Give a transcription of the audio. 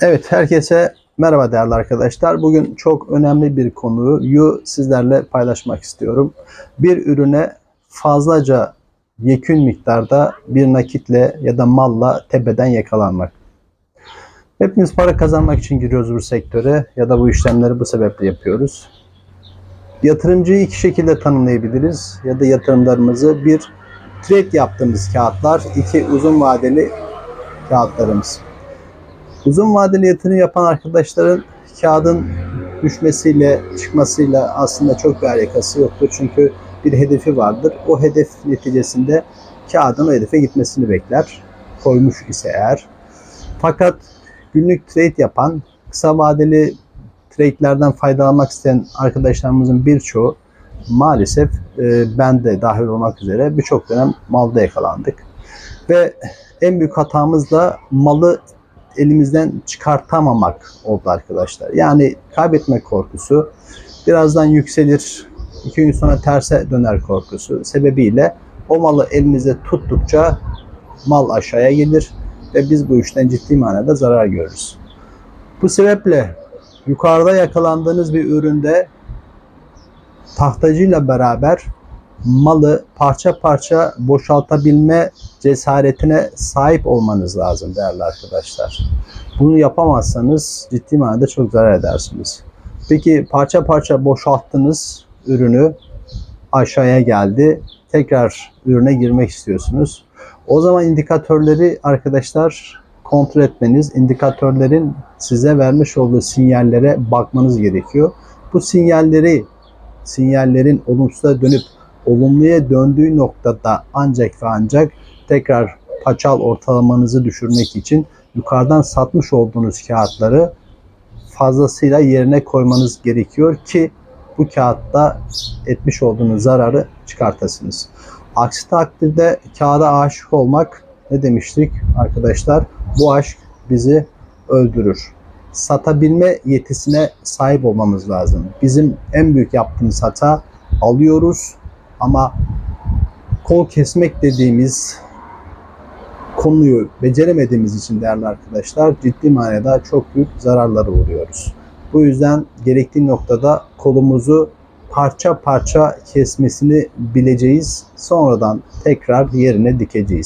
Evet, herkese merhaba değerli arkadaşlar. Bugün çok önemli bir konuyu sizlerle paylaşmak istiyorum. Bir ürüne fazlaca yekün miktarda bir nakitle ya da malla tepeden yakalanmak. Hepimiz para kazanmak için giriyoruz bu sektöre ya da bu işlemleri bu sebeple yapıyoruz. Yatırımcıyı iki şekilde tanımlayabiliriz ya da yatırımlarımızı bir trade yaptığımız kağıtlar, iki uzun vadeli kağıtlarımız. Uzun vadeli yatırım yapan arkadaşların kağıdın düşmesiyle çıkmasıyla aslında çok bir alakası yoktur. Çünkü bir hedefi vardır. O hedef neticesinde kağıdın o hedefe gitmesini bekler. Koymuş ise eğer. Fakat günlük trade yapan, kısa vadeli trade'lerden faydalanmak isteyen arkadaşlarımızın birçoğu maalesef e, ben de dahil olmak üzere birçok dönem malda yakalandık. Ve en büyük hatamız da malı elimizden çıkartamamak oldu arkadaşlar. Yani kaybetme korkusu, birazdan yükselir, iki gün sonra terse döner korkusu sebebiyle o malı elimizde tuttukça mal aşağıya gelir ve biz bu işten ciddi manada zarar görürüz. Bu sebeple yukarıda yakalandığınız bir üründe tahtacıyla beraber malı parça parça boşaltabilme cesaretine sahip olmanız lazım değerli arkadaşlar. Bunu yapamazsanız ciddi manada çok zarar edersiniz. Peki parça parça boşalttınız ürünü aşağıya geldi. Tekrar ürüne girmek istiyorsunuz. O zaman indikatörleri arkadaşlar kontrol etmeniz, indikatörlerin size vermiş olduğu sinyallere bakmanız gerekiyor. Bu sinyalleri sinyallerin olumsuza dönüp olumluya döndüğü noktada ancak ve ancak tekrar paçal ortalamanızı düşürmek için yukarıdan satmış olduğunuz kağıtları fazlasıyla yerine koymanız gerekiyor ki bu kağıtta etmiş olduğunuz zararı çıkartasınız. Aksi takdirde kağıda aşık olmak ne demiştik arkadaşlar? Bu aşk bizi öldürür. Satabilme yetisine sahip olmamız lazım. Bizim en büyük yaptığımız hata alıyoruz ama kol kesmek dediğimiz konuyu beceremediğimiz için değerli arkadaşlar ciddi manada çok büyük zararlara uğruyoruz. Bu yüzden gerektiği noktada kolumuzu parça parça kesmesini bileceğiz. Sonradan tekrar yerine dikeceğiz.